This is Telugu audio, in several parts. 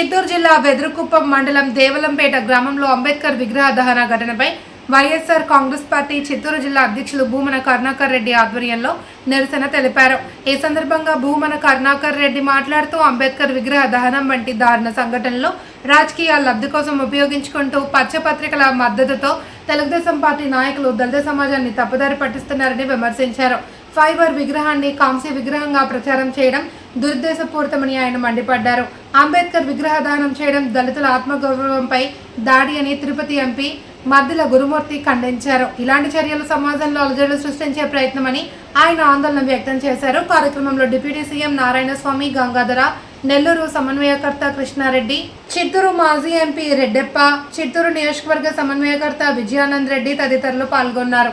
చిత్తూరు జిల్లా వెదురుకుప్పం మండలం దేవలంపేట గ్రామంలో అంబేద్కర్ విగ్రహ దహన ఘటనపై వైఎస్ఆర్ కాంగ్రెస్ పార్టీ చిత్తూరు జిల్లా అధ్యక్షులు భూమన కరుణాకర్ రెడ్డి ఆధ్వర్యంలో నిరసన తెలిపారు. ఈ సందర్భంగా భూమన కరుణాకర్ రెడ్డి మాట్లాడుతూ అంబేద్కర్ విగ్రహ దహనం వంటి దారుణ సంఘటనలు రాజకీయ లబ్ధి కోసం ఉపయోగించుకుంటూ పచ్చపత్రికల మద్దతుతో తెలుగుదేశం పార్టీ నాయకులు దళిత సమాజాన్ని తప్పుదారి పట్టిస్తున్నారని విమర్శించారు. ఫైబర్ విగ్రహాన్ని కాంస్య విగ్రహంగా ప్రచారం చేయడం దురుద్దేశపూరితమని ఆయన మండిపడ్డారు. అంబేద్కర్ విగ్రహ దానం చేయడం దళితుల ఆత్మగౌరవంపై దాడి అని తిరుపతి ఎంపీ మద్దిల గురుమూర్తి ఖండించారు. ఇలాంటి చర్యలు సమాజంలో అలజడులు సృష్టించే ప్రయత్నమని ఆయన ఆందోళన వ్యక్తం చేశారు. కార్యక్రమంలో డిప్యూటీ సీఎం నారాయణస్వామి గంగాధర నెల్లూరు సమన్వయకర్త కృష్ణారెడ్డి చిత్తూరు మాజీ ఎంపీ రెడ్డెప్ప చిత్తూరు నియోజకవర్గ సమన్వయకర్త విజయానంద్ రెడ్డి తదితరులు పాల్గొన్నారు.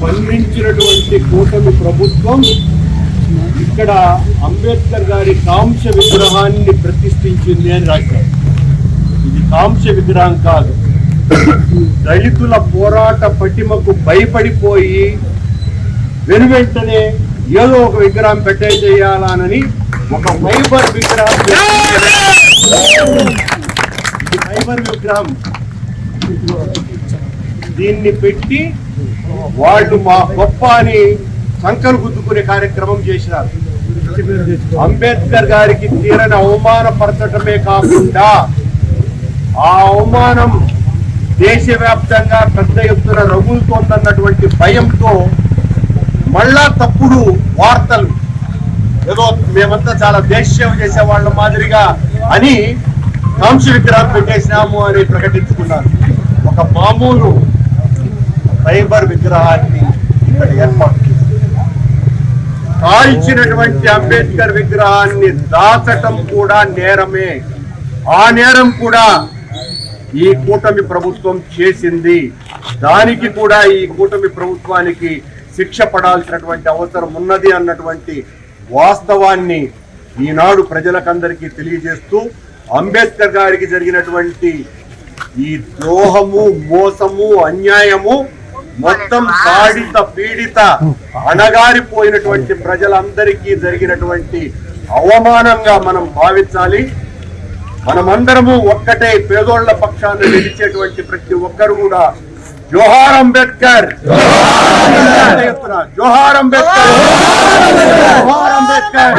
స్పందించినటువంటి కూటమి ప్రభుత్వం ఇక్కడ అంబేద్కర్ గారి కాంక్ష విగ్రహాన్ని ప్రతిష్ఠించింది అని రాశారు. ఇది కాంక్ష విగ్రహం కాదు. దళితుల పోరాట పటిమకు భయపడిపోయి వెనువెంటనే ఏదో ఒక విగ్రహం పెట్టేసేయాలనని ఒక ఫైబర్ విగ్రహం ఫైబర్ విగ్రహం. దీన్ని పెట్టి వాళ్ళు మా గొప్ప అని సంకలు గుద్దుకునే కార్యక్రమం చేసినారు. అంబేద్కర్ గారికి తీరని అవమానపరచడమే కాకుండా ఆ అవమానం దేశవ్యాప్తంగా పెద్ద ఎత్తున రగులుతోందన్నటువంటి భయంతో మళ్ళా తప్పుడు వార్తలు. ఏదో మేమంతా చాలా దేశసేవ చేసే వాళ్ళ మాదిరిగా అని కాంక్ష విగ్రహం పెట్టేసినాము అని ప్రకటించుకున్నారు. ఒక మామూలు సైబర్ విగ్రహాన్ని ఇక్కడ ఏర్పాటు కాల్చినటువంటి అంబేద్కర్ విగ్రహాన్ని దాచటం కూడా నేరమే. ఆ నేరం కూడా ఈ కూటమి ప్రభుత్వం చేసింది. దానికి కూడా ఈ కూటమి ప్రభుత్వానికి శిక్ష పడాల్సినటువంటి అవసరం ఉన్నది అన్నటువంటి వాస్తవాన్ని ఈనాడు ప్రజలకందరికీ తెలియజేస్తూ అంబేద్కర్ గారికి జరిగినటువంటి ఈ ద్రోహము మోసము అన్యాయము మొత్తం బాధిత పీడిత అణగారిపోయినటువంటి ప్రజలందరికీ జరిగినటువంటి అవమానంగా మనం భావించాలి. మనమందరము ఒక్కటే పేదోళ్ళ పక్షాన్ని నిలిచేటువంటి ప్రతి ఒక్కరు కూడా జోహార్ అంబేద్కర్. జోహార్ అంబేద్కర్. జోహార్ అంబేద్కర్.